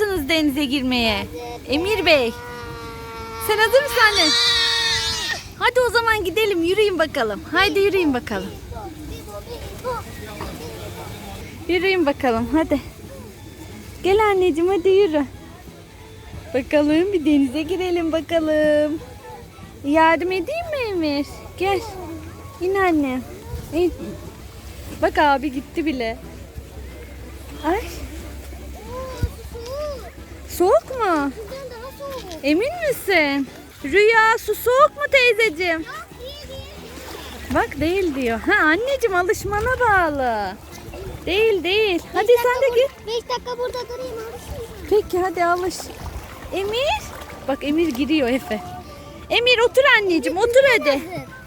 mısınız denize girmeye? Emir Bey. Sen hazır mısın anne? Hadi o zaman gidelim yürüyün bakalım. Haydi yürüyün bakalım. Yürüyün bakalım hadi. Gel anneciğim hadi yürü. Bakalım bir denize girelim bakalım. Yardım edeyim mi Emir? Gel. İn annem. İn. Bak abi gitti bile. Ay soğuk mu? Emin misin? Rüya su soğuk mu teyzeciğim? Bak değil diyor. Ha anneciğim alışmana bağlı. Değil değil. Hadi sen de git. 5 dakika burada durayım alışayım. Peki hadi alış. Emir. Bak Emir giriyor Efe. Emir otur anneciğim otur hadi.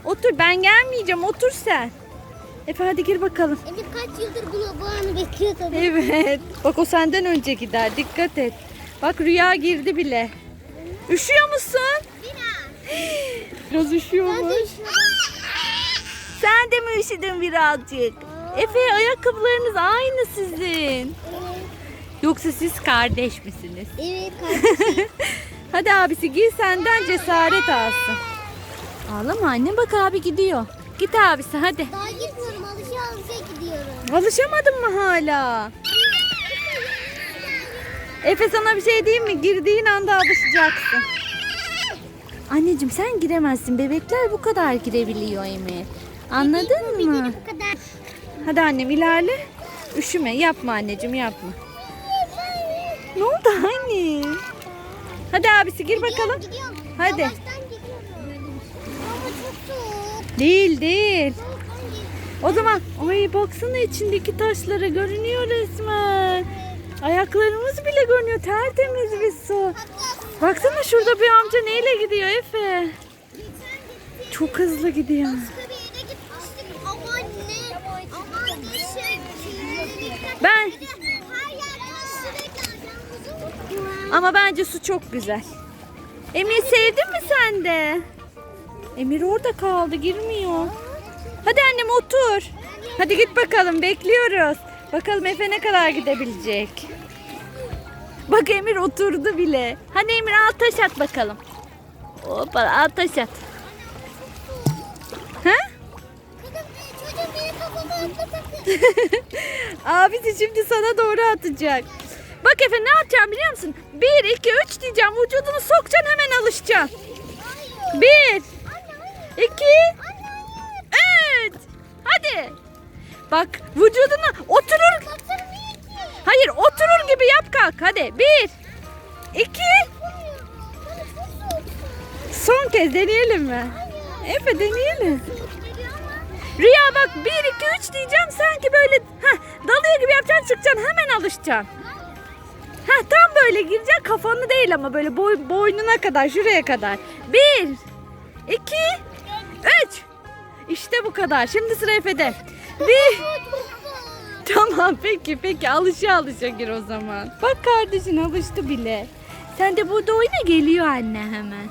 Otur ben gelmeyeceğim otur sen. Efe hadi gir bakalım. Emir kaç yıldır bunu bu anı bekliyor tabii. Evet. Bak o senden önce gider. Dikkat et. Bak rüya girdi bile. Üşüyor musun? Biraz üşüyor mu? de üşüyorum. Sen de mi üşüdün birazcık? Efe ayakkabılarınız aynı sizin. Yoksa siz kardeş misiniz? Evet kardeşim. Hadi abisi giy senden cesaret alsın. Ağlama anne bak abi gidiyor. Git abisi hadi. Daha gitmiyorum alışa alışa gidiyorum. Alışamadın mı hala? Efe sana bir şey diyeyim mi? Girdiğin anda alışacaksın. Anneciğim sen giremezsin. Bebekler bu kadar girebiliyor Emir. Anladın mı? Bu kadar. Hadi annem ilerle. Üşüme. Yapma anneciğim yapma. Ne oldu anne? Hadi abisi gir bakalım. Gidiyorum. Hadi. Yavaştan gidiyorum. Ama çok soğuk. Değil değil. O zaman ay baksana içindeki taşlara görünüyor resmen. Ayaklarımız bile görünüyor. Tertemiz bir su. Baksana şurada bir amca neyle gidiyor Efe? Çok hızlı gidiyor. Ben ama bence su çok güzel. Emir sevdin mi sen de? Emir orada kaldı girmiyor. Hadi annem otur. Hadi git bakalım bekliyoruz. Bakalım Efe ne kadar gidebilecek. Bak Emir oturdu bile. Hadi Emir al taş at bakalım. Hoppa al taş at. Ha? Abisi şimdi sana doğru atacak. Bak Efe ne yapacağım biliyor musun? 1, 2, 3 diyeceğim. Vücudunu sokacaksın hemen alışacaksın. 1, 2, 3. Hadi. Bak vücudunu oturur. Hayır oturur gibi yap kalk. Hadi 1, 2. Bana çok soğuk. Son kez deneyelim mi? Efe deneyelim. Rüya bak 1, 2, 3 diyeceğim. Sanki böyle heh, dalıyor gibi yapacaksın çıkacaksın. Hemen alışacaksın. Heh, tam böyle gireceksin kafanı değil ama böyle boy, boynuna kadar şuraya kadar. Bir, iki, üç. İşte bu kadar. Şimdi sıra Efe'de. Bir. Tamam peki peki alışa alışa gir o zaman. Bak kardeşin alıştı bile. Sen de burada oyna geliyor anne hemen.